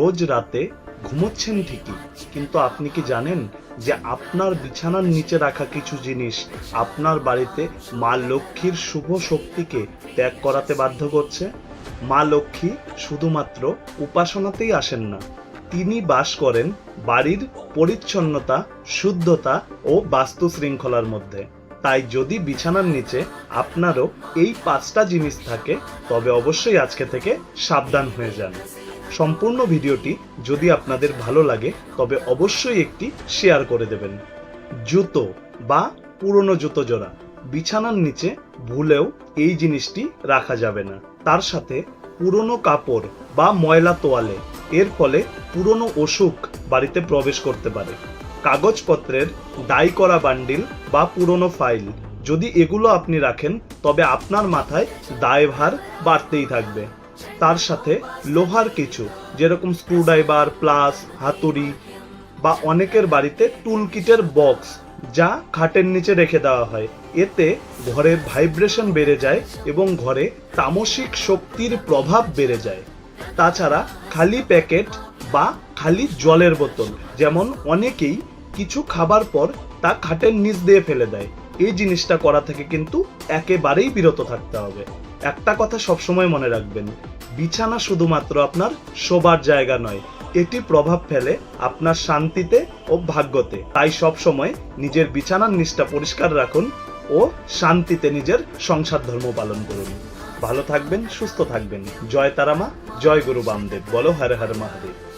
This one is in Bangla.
রোজ রাতে ঘুমোচ্ছেন ঠিকই, কিন্তু আপনি কি জানেন যে আপনার বিছানার নিচে রাখা কিছু জিনিস আপনার বাড়িতে মা লক্ষ্মীর শুভ শক্তিকে ত্যাগ করাতে বাধ্য করছে? মা লক্ষ্মী শুধুমাত্র উপাসনাতেই আসেন না, তিনি বাস করেন বাড়ির পরিচ্ছন্নতা, শুদ্ধতা ও বাস্তু শৃঙ্খলার মধ্যে। তাই যদি বিছানার নিচে আপনারও এই পাঁচটা জিনিস থাকে, তবে অবশ্যই আজকে থেকে সাবধান হয়ে যান। সম্পূর্ণ ভিডিওটি যদি আপনাদের ভালো লাগে, তবে অবশ্যই একটি শেয়ার করে দেবেন। জুতো বা পুরনো জুতো জোড়া। বিছানার নিচে ভুলেও এই জিনিসটি রাখা যাবে না। তার সাথে পুরনো কাপড় বা ময়লা তোয়ালে। এর ফলে পুরনো অসুখ বাড়িতে প্রবেশ করতে পারে। কাগজপত্রের ডাই করা বান্ডিল বা পুরনো ফাইল। যদি এগুলো আপনি রাখেন, তবে আপনার মাথায় দায়ভার বাড়তেই থাকবে। তার সাথে লোহার কিছু, যেরকম স্ক্রুড্রাইভার প্লাস হাতুড়ি, বা অনেকের বাড়িতে টুল কিটের বক্স যা খাটের নিচে রেখে দেওয়া হয়। এতে ঘরে ভাইব্রেশন বেড়ে যায় এবং ঘরে তামসিক শক্তির প্রভাব বেড়ে যায়। তাছাড়া খালি প্যাকেট বা খালি জলের বোতল, যেমন অনেকেই কিছু খাবার পর তা খাটের নিচ দিয়ে ফেলে দেয়। এই জিনিসটা করা থেকে কিন্তু একেবারেই বিরত থাকতে হবে। একটা কথা সবসময় মনে রাখবেন, বিছানা শুধুমাত্র আপনার শোবার জায়গা নয়, এটি প্রভাব ফেলে আপনার শান্তিতে ও ভাগ্যতে। তাই সবসময় নিজের বিছানার নিষ্ঠা পরিষ্কার রাখুন ও শান্তিতে নিজের সংসার ধর্ম পালন করুন। ভালো থাকবেন, সুস্থ থাকবেন। জয় তারামা, জয় গুরু বামদেব। বলো হরে হর মহাদেব।